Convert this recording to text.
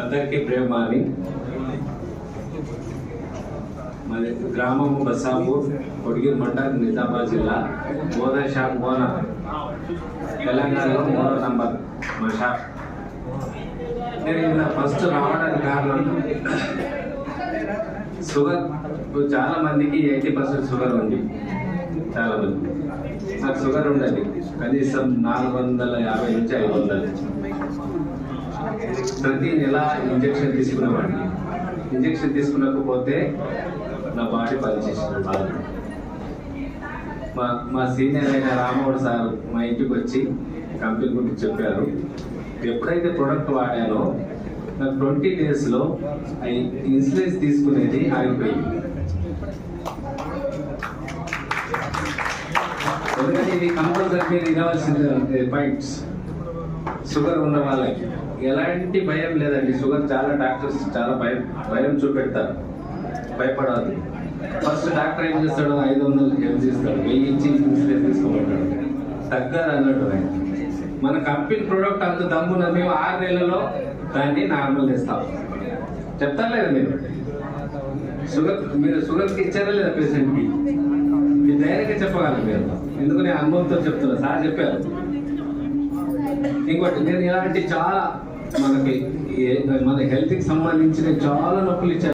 అందరికీ ప్రేమ మార్నింగ్ మాది గ్రామం బసాపూర్ కొడిగిరి మండలం నిజామాబాద్ జిల్లా మోదర్ షాప్ ఓనర్ తెలంగాణలో మూడో నంబర్ మా షాప్ నేను ఇలా ఫస్ట్ రావడానికి కారణం షుగర్ ఇప్పుడు చాలా మందికి ఎయిటీ పర్సెంట్ షుగర్ ఉంది చాలా మంది నాకు షుగర్ ఉండదు కనీసం నాలుగు వందల యాభై నుంచి ఐదు వందలు ప్రతి నెల ఇంజక్షన్ తీసుకునేవాడిని ఇంజక్షన్ తీసుకున్నకపోతే నా బాడీ పనిచేసిన బాధ మా మా సీనియర్ అయిన రామోడు సార్ మా ఇంటికి వచ్చి కంపెనీ గురించి చెప్పారు. ఎప్పుడైతే ప్రోడక్ట్ వాడానో నాకు ట్వంటీ డేస్లో ఇన్సులిన్స్ తీసుకునేది ఆగిపోయింది. ఎందుకంటే ఇది కంపల్సరీ మీరు వినవలసింది పాయింట్స్ షుగర్ ఉన్న వాళ్ళకి. ఎలాంటి భయం లేదండి. షుగర్ చాలా డాక్టర్స్ చాలా భయం భయం చూపెడతారు. భయపడాలి ఫస్ట్ డాక్టర్ ఏం చేస్తాడు? ఐదు వందలు ఏం చేస్తాడు? వెయ్యి ఇచ్చి ఇన్సులిన్ తీసుకోమంటాడు. తగ్గారు అన్నట్టు ఆయన. మన కంపెనీ ప్రోడక్ట్ అంత దమ్మున మేము ఆరు నెలలలో దాన్ని నార్మల్ చేస్తాం. చెప్తారు లేదా మీరు? షుగర్ మీరు షుగర్కి ఇచ్చారా లేదా పేషెంట్కి? మీరు ధైర్యంగా చెప్పగలరు మీరు? ఎందుకు నేను అనుభవంతో చెప్తున్నా? సార్ చెప్పారు. ఇంకోటి నేను ఇలాంటి చాలా మనకి మన హెల్త్కి సంబంధించిన చాలా నొప్పులు ఇచ్చారు